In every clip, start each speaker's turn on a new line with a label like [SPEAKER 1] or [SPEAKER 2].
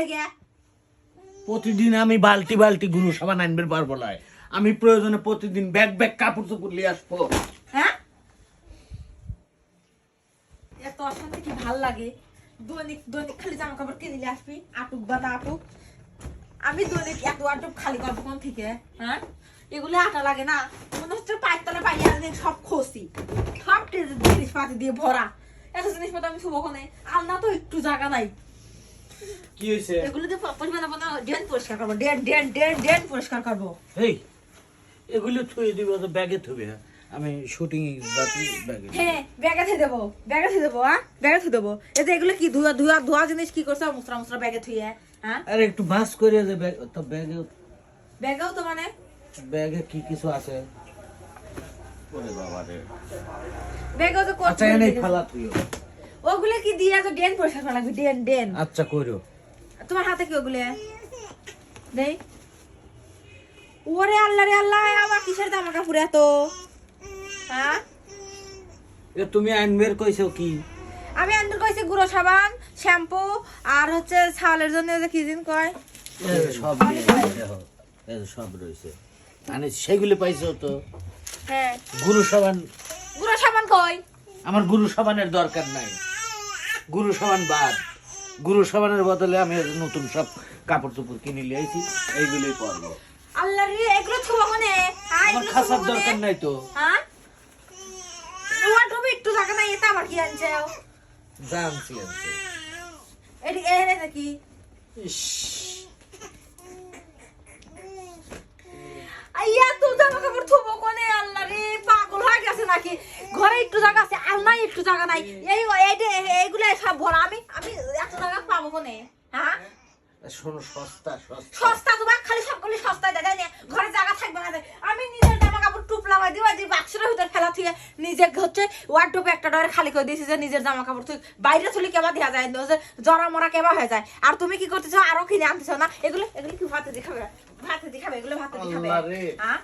[SPEAKER 1] লেগে।
[SPEAKER 2] প্রতিদিন আমি বালতি বালতি গুরু সাবান আনবে পারব না আমি প্রয়োজনে প্রতিদিন ব্যাগ ব্যাগ কাপড় চোপড় নিয়ে আসব।
[SPEAKER 1] হ্যাঁ? এত অশান্তি কি ভালো লাগে? দৈনিক দৈনিক খালি জামা কাপড় কিনে নিয়ে আসবি আটুক বা আটুক। আমি দৈনিক এত আটুক খালি করব কোন থেকে হ্যাঁ? এগুলো আটা লাগে না। মনে হচ্ছে আনে সব খসি সব জিনিসপাতি দিয়ে ভরা। এত আমি শুভ কোনে? আলনা তো একটু জায়গা নাই।
[SPEAKER 2] কি হয়েছে?
[SPEAKER 1] এগুলো দিয়ে পরিষ্কার বানাবো না ড্রেন পরিষ্কার করব ড্রেন ড্রেন ড্রেন ড্রেন পরিষ্কার করব।
[SPEAKER 2] এই এগুলো থুয়ে দিব তো ব্যাগে থুবে আমি শুটিং যাচ্ছি ব্যাগে।
[SPEAKER 1] হ্যাঁ ব্যাগে থুয়ে দেবো ব্যাগে থুয়ে দেবো হ্যাঁ? ব্যাগে থুয়ে দেবো। এতে এগুলো কি ধোয়া ধোয়া ধোয়া জিনিস কি করছে? মুসরা মুসরা ব্যাগে থুয়ে হ্যাঁ?
[SPEAKER 2] আরে একটু বাস করে দে ব্যাগ তো ব্যাগে
[SPEAKER 1] ব্যাগেও তো মানে?
[SPEAKER 2] ব্যাগে কি কিছু আছে? ওরে বাবা রে
[SPEAKER 1] ব্যাগেও তো
[SPEAKER 2] আচ্ছা এনে ফালা থুইও
[SPEAKER 1] ওগুলো কি দিয়ে তো ডেন পরিষ্কার করা লাগবে? ডেন ডেন
[SPEAKER 2] আচ্ছা কইরো।
[SPEAKER 1] তোমার হাতে কি ওগুলো? দেই। ওরে আল্লাহ রে আল্লাহ আবার কিসের জামা কাপড় এত? হ্যাঁ?
[SPEAKER 2] এ তুমি আনবের কইছো কি?
[SPEAKER 1] আমি আন্দর কইছি গুঁড়ো সাবান শ্যাম্পু আর হচ্ছে ছালের জন্য যে কি দিন কয়?
[SPEAKER 2] সব সব রয়েছে মানে সেগুলো পাইছো তো?
[SPEAKER 1] হ্যাঁ।
[SPEAKER 2] গুরু সাবান।
[SPEAKER 1] গুঁড়ো সাবান কই?
[SPEAKER 2] আমার গুরু সাবানের দরকার নাই। গুরু সাবান বাদ। গুরু সাবানের বদলে আমি নতুন সব কাপড় চোপড় কিনে নিয়ে আইছি এইগুলোই পরবো।
[SPEAKER 1] আল্লাহ রে এগুলো ছুবো মনে? হ্যাঁ
[SPEAKER 2] আমার খাসার দরকার নাই তো।
[SPEAKER 1] হ্যাঁ? ওয়ার্ডরোবে একটু জায়গা নাই এটা আবার কি আনছে?
[SPEAKER 2] জানছি আনছি
[SPEAKER 1] এটি এনে নাকি?
[SPEAKER 2] ইস,
[SPEAKER 1] আইয়া তো জামা কাপড় থুবো কোনে? আল্লাহ রে নাকি? ঘরে একটু জায়গা আছে আলনায় একটু জায়গা নাই। এই এইগুলো সব ভরা আমি আমি এত জায়গা পাবো কোনে? হ্যাঁ?
[SPEAKER 2] শোনো সস্তা সস্তা।
[SPEAKER 1] সস্তা তোমার খালি সবগুলি সস্তায় দেখায় না ঘরে জায়গা থাকবে না আমি নিজের জামা কাপড় টুপ লাগাই দিবা যে বাক্সের ভিতরে ফেলা থুয়ে নিজে হচ্ছে ওয়ার্ডরোবে একটা ডরে খালি করে দিয়েছি যে নিজের জামা কাপড় তুই বাইরে তুলি কেবা দেওয়া যায় না, যে জরা মরা কেবা হয়ে যায়। আর তুমি কি করতেছো? আরও কিনে আনতেছো না? এগুলো এগুলো কি ভাতে দেখাবে ভাতে দেখাবে এগুলো ভাতে দেখাবে। হ্যাঁ?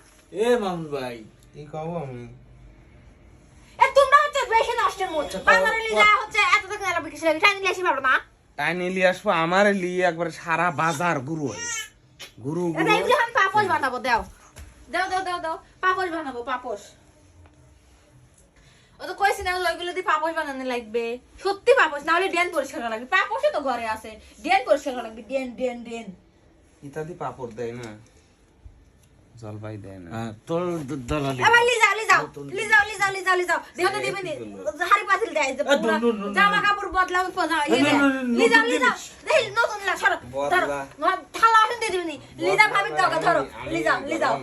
[SPEAKER 2] এ মামুন ভাই
[SPEAKER 3] কি কব আমি?
[SPEAKER 1] বাজারে লিলা হচ্ছে এত টাকা টাইম লিয়ে আসি পারো না।
[SPEAKER 3] নিয়ে আসব আমার লিয়ে একবার সারা বাজার গুরু হয়। গুরু গুরু।
[SPEAKER 1] আমি পাপোশ বানাবো দাও। দাও দাও দাও দাও। পাপোশ বানাবো পাপোশ। ও তো কইছি না ওইগুলো দিয়ে পাপোশ বানানো লাগবে। সত্যি পাপোশ না হলে ডেন পরিষ্কার করা লাগবে। পাপোশই তো ঘরে আছে। ডেন পরিষ্কার করা লাগবে ডেন ডেন ডেন
[SPEAKER 3] ইত্যাদি পাপড় দেয় না। জলপাই দেয় না।
[SPEAKER 2] হ্যাঁ, তোর দলালি।
[SPEAKER 1] যাও লি যাও লি যাও লি যাও লি যাও। লি দিবে নি হাড়ি পাতিল দেয় যে
[SPEAKER 2] এ,
[SPEAKER 1] পুরা
[SPEAKER 2] নো, নো, নো, নো,
[SPEAKER 1] জামা কাপড় বদলাও পজা
[SPEAKER 2] নো,
[SPEAKER 1] দেয়।
[SPEAKER 2] নো, নো, নো,
[SPEAKER 1] লি যাও লি যাও।
[SPEAKER 2] জিনিস।
[SPEAKER 1] নতুন লা সরো।
[SPEAKER 3] বদলা।
[SPEAKER 1] থালা আসেন দিয়ে দিবনি লি যাও ভাবি ধরো। লি যাও লি যাও।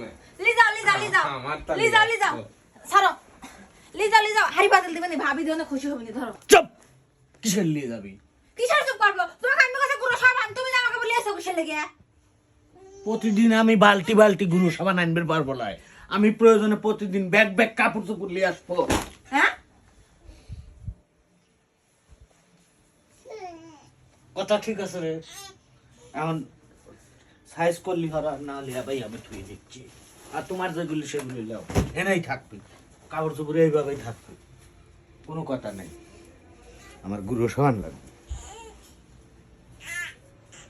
[SPEAKER 1] লি যাও লি যাও লি যাও। লি যাও
[SPEAKER 3] লি
[SPEAKER 1] লি যাও
[SPEAKER 3] যাও।
[SPEAKER 1] লি যাও লি যাও। হাড়ি পাতিল দিবেনি ভাবি দিও না খুশি হবে নি ধরো।
[SPEAKER 2] চুপ! কিসের নিয়ে যাবি?
[SPEAKER 1] কিসের চুপ করব? তোমাকে আমি কাছে সাবান তুমি জামা কাপড় লিয়েছো কিসের লেগে?
[SPEAKER 2] প্রতিদিন আমি বালতি বালতি গুরু সাবান আনবে পারব না। আমি প্রয়োজনে প্রতিদিন ব্যাগ ব্যাগ কাপড় চোপড় নিয়ে আসব।
[SPEAKER 1] হ্যাঁ?
[SPEAKER 2] কথা ঠিক আছে রে। এখন সাইজ করলি হরা না লিয়া ভাই আমি থুয়ে দিচ্ছি। আর তোমার যেগুলি সেগুলি লাও। এনেই থাকবি। কাপড় চোপড় এইভাবেই থাকবি। কোনো কথা নেই। আমার গুরু সাবান লাগবে।